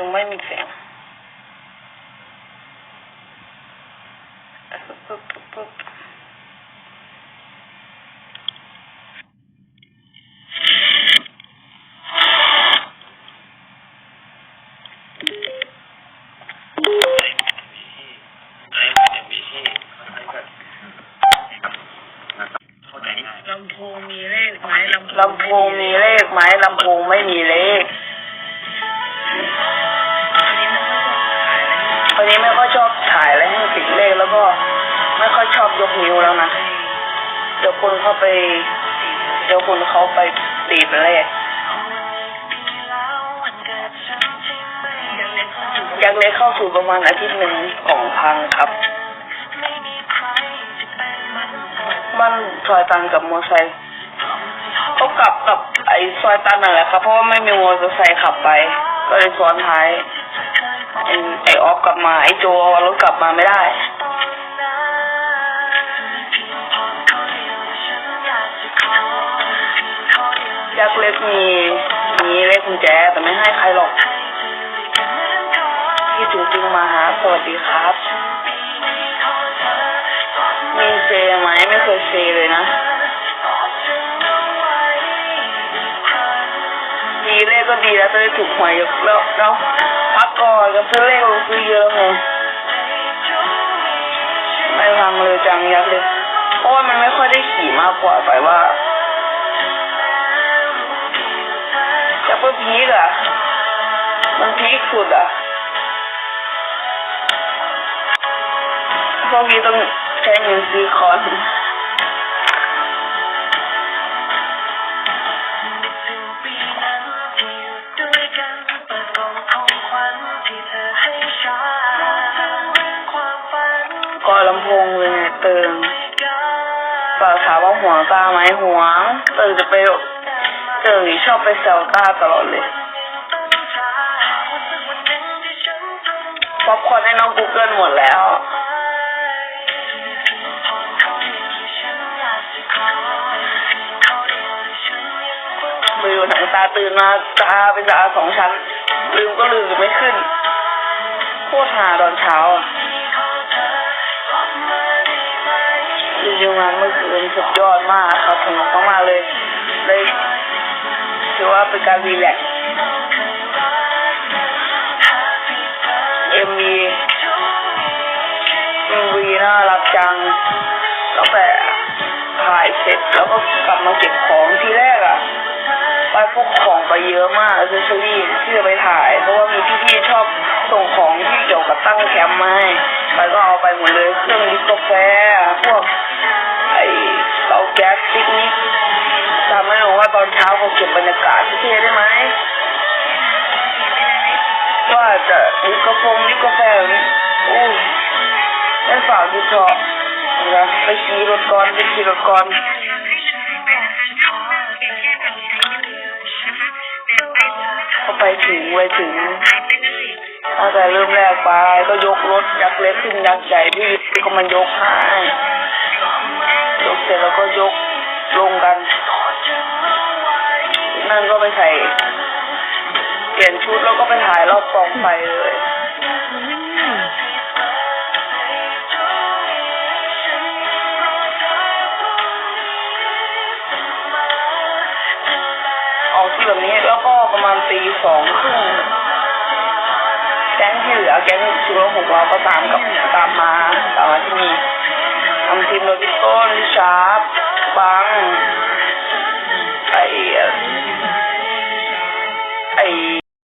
ถึงไม่มีเสียงปึ๊บปึ๊บปึ๊บปึ๊บลำโพงมีเลขไหมลำลำโพงมีเลขไหมลำโพงไม่มีเลข ยชอบยกนิ้วแล้วนะ เดี๋ยวคนเขาไป เดี๋ยวคนเขาไปตีเป็นเลขยังเล็กเข้าสู่ยักษ์เล็กเข้าสู่ประมาณอาทิตย์หนึ่งกล่องพังครับ มันซอยตันกับมอเตอร์ไซค์เขากลับกับไอ้ซอยตันนั่นแหละครับ เพราะว่าไม่มีมอเตอร์ไซค์ขับไป ก็เลยซ้อนท้ายไอ้ไอ้ออฟกลับมาไอ้โจเอารถกลับมาไม่ได้ ยักเล็กมีมีเลขกุญแจแต่ไม่ให้ใครหรอกที่ถึงจริงมาหาสวัสดีครับ มีเซไหมไม่เคยเซเลยนะ มีเลขก็ดีแล้วจะได้ถูกหวยเยอะแล้วแล้วพักก่อนกับซื้อเลขซื้อเยอะไงไม่ฟังเลยจังยักเล็กเพราะว่ามันไม่ค่อยได้ขี่มากกว่าไปว่า จะเพิ่มพีกอะ มันพีกสุดอะพวกนี้ต้องใช้เงินซื้อคอนก่อลำโพงเลยเนี่ยเติงฝากถามว่าห่วตาไหมห่วงเติงจะไป เติงนี่ชอบไปแซวตาตลอดเลยป๊อปคอร์นให้น้องกูเกิลหมดแล้ว มือหนังตาตื่นมาตาเป็นตาสองชั้น ลืมก็ลืมไม่ขึ้นโคตรหาตอนเช้าอะจริงๆมันเมื่อคืนสุดยอดมากครับสนุกมากๆเลยเลย ถือว่าเป็นการรีแลกซ์เอ็มวีเอ็มวีน่ารักจังตั้งแต่ถ่ายเสร็จแล้วก็กลับมาเก็บของทีแรกอะไปพวกของไปเยอะมากเซอร์รี่ที่จะไปถ่าย เพราะว่ามีพี่ๆชอบส่งของที่เกี่ยวกับตั้งแคมป์มาให้ไปก็เอาไปหมดเลยเครื่องดิบกาแฟพวก อนเช้าเขาเก็บบรรยากาศที่ได้ไหมว่าจะดิบกาแฟดิบกาแฟแบบนี้อู้ได้ฝากดิบชอบนะไปขี่รถก่อนไปขี่รถก่อนก็ไปถึงไปถึงตั้งแต่เริ่มแรกไปก็ยกรถยักษ์เล็กขึ้นยักษ์ใหญ่พี่ก็มันยกให้ยกเสร็จแล้วก็ยกลงกัน นั่นก็ไปใส่เปลี่ยนชุดแล้วก็ไปถ่ายรอบกองไฟเลยออกที่แบบนี้แล้วก็ประมาณตีสองครึ่งแก๊งที่เหลือแก๊งชุดของเราก็ตามกับตามมาตามมาที่นี่ทำทีมโดยพี่ต้นพี่ชาร์